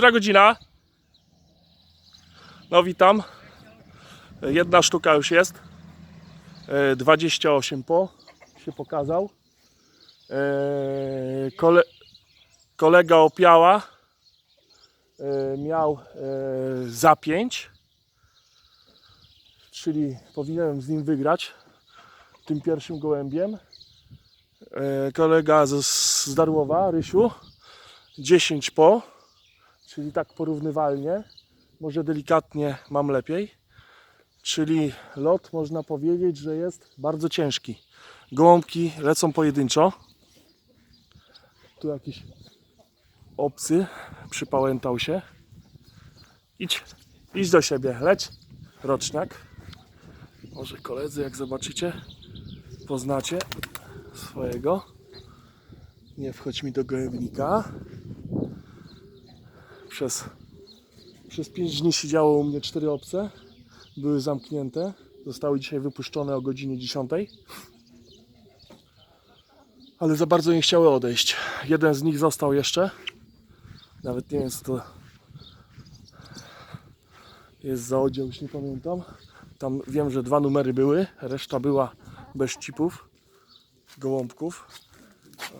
Która godzina? No witam. Jedna sztuka już jest. E, 28 po się pokazał. E, Kole, kolega opiała e, miał e, za 5 czyli powinienem z nim wygrać tym pierwszym gołębiem. E, Kolega z Darłowa, Rysiu, 10 po, czyli tak porównywalnie, może delikatnie mam lepiej, czyli lot można powiedzieć, że jest bardzo ciężki. Gołąbki lecą pojedynczo. Tu jakiś obcy przypałętał się. Idź, idź do siebie, leć, roczniak. Może koledzy, jak zobaczycie, poznacie swojego. Nie wchodź mi do gołębnika. Przez, przez 5 dni siedziało u mnie cztery obce. Były zamknięte. Zostały dzisiaj wypuszczone o godzinie 10. Ale za bardzo nie chciały odejść. Jeden z nich został jeszcze. Nawet nie wiem co to jest za oddział, już nie pamiętam. Tam wiem, że dwa numery były, reszta była bez chipów, gołąbków.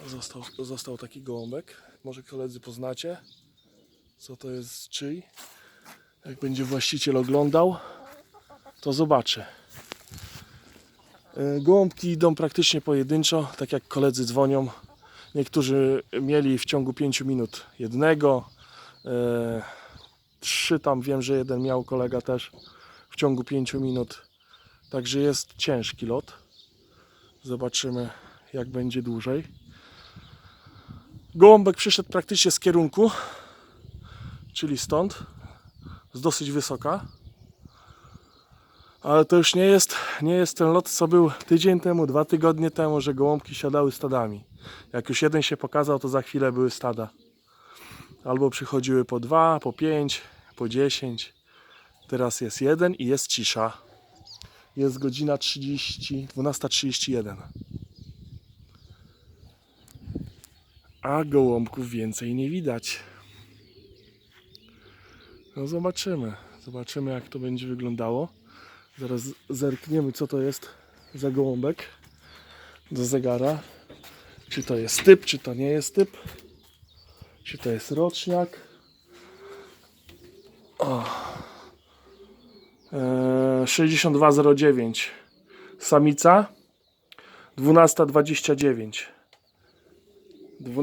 Został, został taki gołąbek. Może koledzy poznacie, co to jest czyj. Jak będzie właściciel oglądał, to zobaczy. E, Gołąbki idą praktycznie pojedynczo, tak jak koledzy dzwonią. Niektórzy mieli w ciągu 5 minut jednego, e, trzy tam wiem, że jeden miał kolega też w ciągu 5 minut. Także jest ciężki lot. Zobaczymy, jak będzie dłużej. Gołąbek przyszedł praktycznie z kierunku, czyli stąd, z dosyć wysoka. Ale to już nie jest, nie jest ten lot, co był tydzień temu, dwa tygodnie temu, że gołąbki siadały stadami. Jak już jeden się pokazał, to za chwilę były stada. Albo przychodziły po dwa, po pięć, po dziesięć. Teraz jest jeden i jest cisza. Jest godzina 30, 12.31. A gołąbków więcej nie widać. No zobaczymy. Zobaczymy jak to będzie wyglądało. Zaraz zerkniemy co to jest za gołąbek do zegara. Czy to jest typ, czy to nie jest typ. Czy to jest roczniak. O. Eee, 6209 samica 1229 12